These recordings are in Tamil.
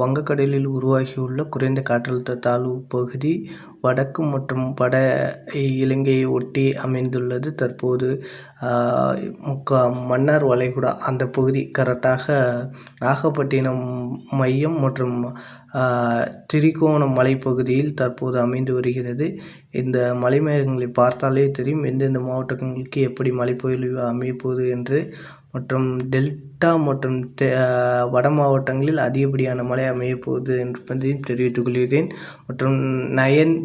வங்கக்கடலில் உருவாகியுள்ள குறைந்த காற்றழுத்த தாழ்வு பகுதி வடக்கு மற்றும் வட இலங்கையை ஒட்டி அமைந்துள்ளது. தற்போது முக்கா மன்னார் வளைகுடா அந்த பகுதி கரெக்டாக நாகப்பட்டினம் மையம் மற்றும் திரிகோணம் மலைப்பகுதியில் தற்போது அமைந்து வருகிறது. இந்த மலைமேகங்களை பார்த்தாலே தெரியும் எந்தெந்த மாவட்டங்களுக்கு எப்படி மழைப்பொழிவு அமையப்போகுது என்று மற்றும் டெல்டா மற்றும் தெ வட மாவட்டங்களில் அதிகப்படியான மழை அமையப்போகுது என்பதையும் தெரிவித்துக் கொள்கிறேன். மற்றும் நயன்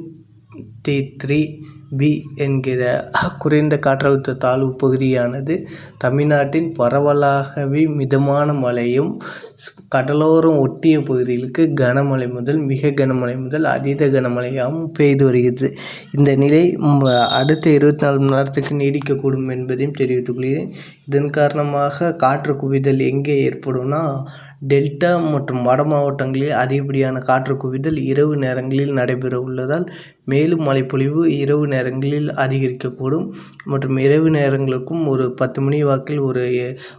டி த்ரீ பி என்கிற குறைந்த காற்றழுத்த தாழ்வு பகுதியானது தமிழ்நாட்டின் பரவலாகவே மிதமான மழையும் கடலோரம் ஒட்டிய பகுதிகளுக்கு கனமழை முதல் மிக கனமழை முதல் அதீத கனமழையாகவும் பெய்து வருகிறது. இந்த நிலை அடுத்த இருபத்தி நாலு மணி நேரத்துக்கு நீடிக்கக்கூடும் என்பதையும் தெரிவித்துக் கொள்கிறேன். இதன் காரணமாக காற்று குவிதல் எங்கே ஏற்படும்னா டெல்டா மற்றும் வட மாவட்டங்களில் அதிகப்படியான காற்று குவிதல் இரவு நேரங்களில் நடைபெற உள்ளதால் மேலும் மழைப்பொழிவு இரவு நேரங்களில் அதிகரிக்கக்கூடும் மற்றும் இரவு நேரங்களுக்கும் ஒரு பத்து மணி வாக்கில் ஒரு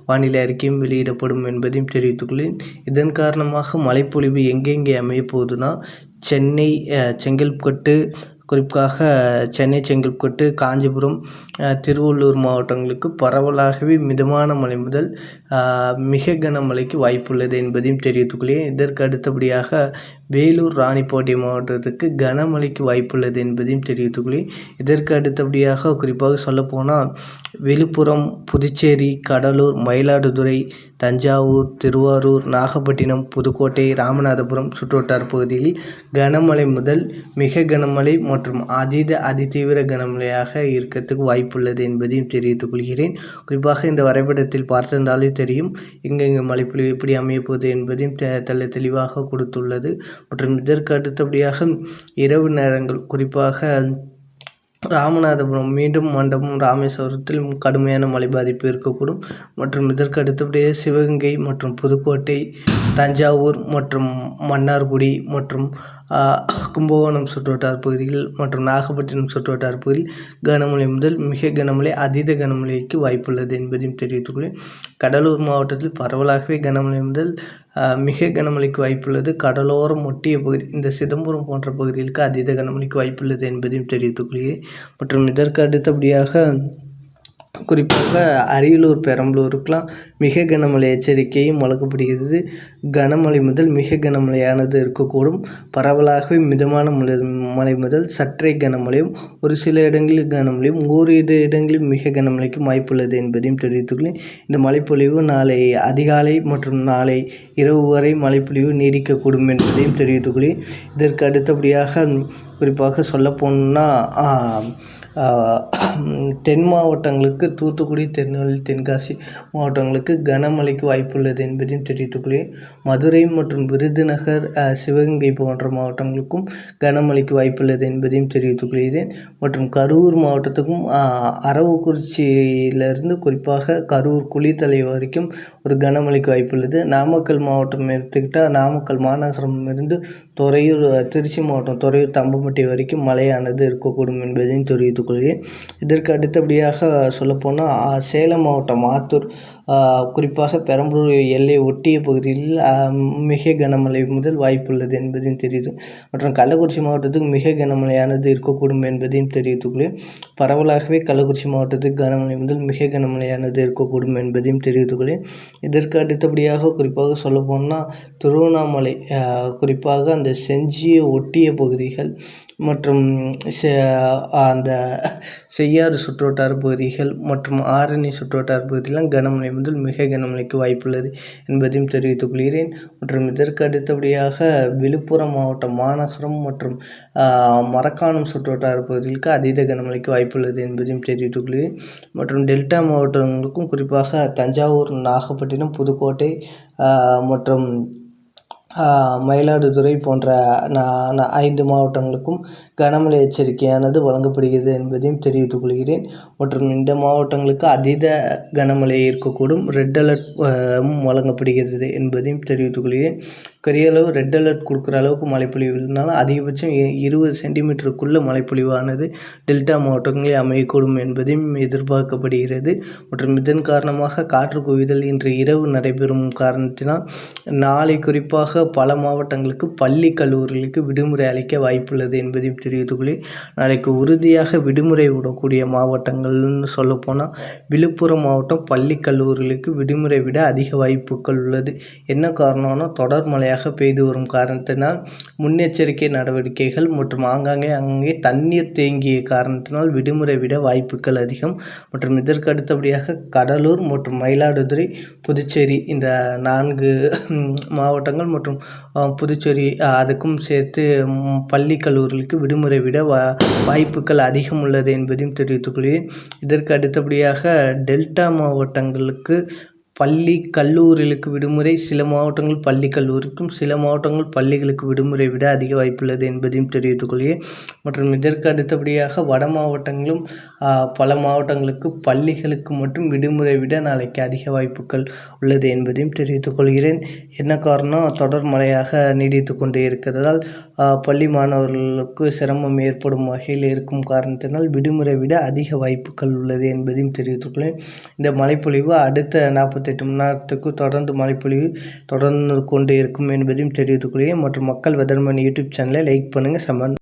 வானிலை அறிக்கையும் வெளியிடப்படும் என்பதையும் தெரிவித்துக்கொள்ளேன் இதன் காரணமாக மழைப்பொழிவு எங்கெங்கே அமையப்போகுதுன்னா சென்னை செங்கல்பட்டு குறிப்பாக சென்னை செங்கல்பட்டு காஞ்சிபுரம் திருவள்ளூர் மாவட்டங்களுக்கு பரவலாகவே மிதமான மழை முதல் மிக கனமழைக்கு வாய்ப்புள்ளது என்பதையும் தெரிவித்துக்கொள்கிறேன். இதற்கு அடுத்தபடியாக வேலூர் ராணிப்பேட்டை மாவட்டத்துக்கு கனமழைக்கு வாய்ப்புள்ளது என்பதையும் தெரிவித்துக்கொள்கிறேன். இதற்கு அடுத்தபடியாக குறிப்பாக சொல்லப்போனால் விழுப்புரம் புதுச்சேரி கடலூர் மயிலாடுதுறை தஞ்சாவூர் திருவாரூர் நாகப்பட்டினம் புதுக்கோட்டை ராமநாதபுரம் சுற்றுவட்டார பகுதிகளில் கனமழை முதல் மிக கனமழை மற்றும் அதீத அதிதீவிர கனமழையாக இருக்கிறதுக்கு வாய்ப்புள்ளது என்பதையும் தெரிவித்துக் கொள்கிறேன். குறிப்பாக இந்த வரைபடத்தில் பார்த்திருந்தாலே தெரியும் எங்கெங்கே மழைப்பொழிவு எப்படி அமையப்போகுது என்பதையும் தெ தெல்ல தெளிவாக கொடுத்துள்ளது. மற்றும் இதற்கு அடுத்தபடியாக இரவு நேரங்கள் குறிப்பாக ராமநாதபுரம் மீண்டும் மண்டபம் ராமேஸ்வரத்தில் கடுமையான மழை பாதிப்பு இருக்கக்கூடும். மற்றும் இதற்கு அடுத்தபடியே சிவகங்கை மற்றும் புதுக்கோட்டை தஞ்சாவூர் மற்றும் மன்னார்குடி மற்றும் கும்பகோணம் சுற்றுவட்டார் பகுதிகள் மற்றும் நாகப்பட்டினம் சுற்றுவட்டார் பகுதியில் கனமழை முதல் மிக கனமழை அதீத கனமழைக்கு வாய்ப்புள்ளது என்பதையும் தெரிவித்துக்கொள்கிறேன் கடலூர் மாவட்டத்தில் பரவலாகவே கனமழை முதல் மிக கனமழைக்கு வாய்ப்புள்ளது. கடலோரம் ஒட்டிய பகுதி இந்த சிதம்பரம் போன்ற பகுதிகளுக்கு அதீத கனமழைக்கு வாய்ப்புள்ளது என்பதையும் தெரிவித்துக்கொள்கிறேன் மற்றும் இதற்கு அடுத்தபடியாக குறிப்பாக அரியலூர் பெரம்பலூருக்கெலாம் மிக கனமழை எச்சரிக்கையும் வழங்கப்படுகிறது. கனமழை முதல் மிக கனமழையானது இருக்கக்கூடும். பரவலாகவே மிதமான மழை முதல் சற்றே கனமழையும் ஒரு சில இடங்களில் கனமழையும் ஓரிரு இடங்களில் மிக கனமழைக்கும் வாய்ப்புள்ளது என்பதையும் தெரிவித்துள்ளேன். இந்த மழைப்பொழிவு நாளை அதிகாலை மற்றும் நாளை இரவு வரை மழைப்பொழிவு நீடிக்கக்கூடும் என்பதையும் தெரிவித்துக்கொள்ளேன் இதற்கு அடுத்தபடியாக குறிப்பாக சொல்லப்போனால் தென் மாவட்டங்களுக்கு தூத்துக்குடி திருநெல்வேலி தென்காசி மாவட்டங்களுக்கு கனமழைக்கு வாய்ப்புள்ளது என்பதையும் தெரிவித்துக்கொள்கிறேன் மதுரை மற்றும் விருதுநகர் சிவகங்கை போன்ற மாவட்டங்களுக்கும் கனமழைக்கு வாய்ப்புள்ளது என்பதையும் தெரிவித்துக் கொள்கிறேன். மற்றும் கரூர் மாவட்டத்துக்கும் அரவக்குறிச்சியிலிருந்து குறிப்பாக கரூர் குளித்தலை வரைக்கும் ஒரு கனமழைக்கு வாய்ப்புள்ளது. நாமக்கல் மாவட்டம் எடுத்துக்கிட்டால் நாமக்கல் மாநகரம் இருந்து துறையூர் திருச்சி மாவட்டம் துறையூர் தம்பம்பட்டி வரைக்கும் மழையானது இருக்கக்கூடும் என்பதையும் தெரிவித்துக் கொள்கிறேன் இதற்கு அடுத்தபடியாக சொல்லப்போனால் சேலம் மாவட்டம் ஆத்தூர் குறிப்பாக பெரம்பலூர் எல்லை ஒட்டிய பகுதியில் மிக கனமழை முதல் வாய்ப்புள்ளது என்பதையும் தெரியுது. மற்றும் கள்ளக்குறிச்சி மாவட்டத்துக்கு மிக கனமழையானது இருக்கக்கூடும் என்பதையும் தெரிவித்துக்கொள்கிறேன் பரவலாகவே கள்ளக்குறிச்சி மாவட்டத்துக்கு கனமழை முதல் மிக கனமழையானது இருக்கக்கூடும் என்பதையும் தெரிவித்துக்கொள்கிறேன் இதற்கு அடுத்தபடியாக குறிப்பாக சொல்லப்போனால் திருவண்ணாமலை குறிப்பாக அந்த செஞ்சியை ஒட்டிய பகுதிகள் மற்றும் அந்த செய்யாறு சுற்றுவட்டார பகுதிகள் மற்றும் ஆரணி சுற்றுவட்டார பகுதியெல்லாம் கனமழை முதல் மிக கனமழைக்கு வாய்ப்புள்ளது என்பதையும் தெரிவித்துக் கொள்கிறேன். மற்றும் இதற்கு அடுத்தபடியாக விழுப்புரம் மாவட்டம் மாநகரம் மற்றும் மரக்காணம் சுற்றுவட்டார பகுதிகளுக்கு அதீத கனமழைக்கு வாய்ப்புள்ளது என்பதையும் தெரிவித்துக் கொள்கிறேன். மற்றும் டெல்டா மாவட்டங்களுக்கும் குறிப்பாக தஞ்சாவூர் நாகப்பட்டினம் புதுக்கோட்டை மற்றும் மயிலாடுதுறை போன்ற ஐந்து மாவட்டங்களுக்கும் கனமழை எச்சரிக்கையானது வழங்கப்படுகிறது என்பதையும் தெரிவித்துக் கொள்கிறேன். மற்றும் இந்த மாவட்டங்களுக்கு அதீத கனமழை இருக்கக்கூடும். ரெட் அலர்ட் வழங்கப்படுகிறது என்பதையும் தெரிவித்துக் கொள்கிறேன். பெரிய அளவு ரெட் அலர்ட் கொடுக்குற அளவுக்கு மழைப்பொழிவு இருந்தாலும் அதிகபட்சம் இருபது சென்டிமீட்டருக்குள்ள மழைப்பொழிவானது டெல்டா மாவட்டங்களில் அமையக்கூடும் என்பதையும் எதிர்பார்க்கப்படுகிறது. மற்றும் இதன் காரணமாக காற்று குவிதல் இன்று இரவு நடைபெறும் காரணத்தினால் நாளை குறிப்பாக பல மாவட்டங்களுக்கு பள்ளி கல்லூரிகளுக்கு விடுமுறை அளிக்க வாய்ப்புள்ளது என்பதையும் தெரிவித்துக் நாளைக்கு உறுதியாக விடுமுறை விடக்கூடிய மாவட்டங்கள்னு சொல்லப்போனால் விழுப்புரம் மாவட்டம் பள்ளி கல்லூரிகளுக்கு விடுமுறை விட அதிக வாய்ப்புகள் உள்ளது. என்ன காரணம்னா தொடர் மழையாக பெய்து வரும் காரணத்தினால் முன்னெச்சரிக்கை நடவடிக்கைகள் மற்றும் ஆங்காங்கே அங்கே தண்ணீர் தேங்கிய காரணத்தினால் விடுமுறை விட வாய்ப்புகள் அதிகம். மற்றும் இதற்கு அடுத்தபடியாக கடலூர் மற்றும் மயிலாடுதுறை புதுச்சேரி இந்த நான்கு மாவட்டங்கள் மற்றும் மற்றும் புதுச்சேரி அதுக்கும் சேர்த்து பள்ளி கல்லூரிகளுக்கு விடுமுறை விட வா வாய்ப்புகள் அதிகம் உள்ளது என்பதையும் தெரிவித்துக் கொள்கிறேன். இதற்கு அடுத்தபடியாக டெல்டா மாவட்டங்களுக்கு பள்ளி கல்லூரிகளுக்கு விடுமுறை சில மாவட்டங்கள் பள்ளி கல்லூரிக்கும் சில மாவட்டங்கள் பள்ளிகளுக்கு விடுமுறை விட அதிக வாய்ப்புள்ளது என்பதையும் தெரிவித்துக் கொள்கிறேன். மற்றும் இதற்கு அடுத்தபடியாக வட மாவட்டங்களும் பல மாவட்டங்களுக்கு பள்ளிகளுக்கு மட்டும் விடுமுறை விட நாளைக்கு அதிக வாய்ப்புகள் உள்ளது என்பதையும் தெரிவித்துக் கொள்கிறேன். என்ன காரணம் தொடர் மழையாக நீடித்து கொண்டே இருக்கிறதால் பள்ளி மாணவர்களுக்கு சிரமம் ஏற்படும் வகையில் இருக்கும் காரணத்தினால் விடுமுறை விட அதிக வாய்ப்புகள் உள்ளது என்பதையும் தெரிவித்துக் கொள்கிறேன். இந்த மழைப்பொழிவு அடுத்த நாற்பத்தி நாற்பத்தெட்டு மணி நேரத்துக்கு தொடர்ந்து மழைப்பொழிவு தொடர்ந்து கொண்டே இருக்கும் என்பதையும் தெரிவித்துக் கொள்கிறேன். மற்றும் மக்கள் வெதர்மேன் யூடியூப் சேனலை லைக் பண்ணுங்கள் சமன்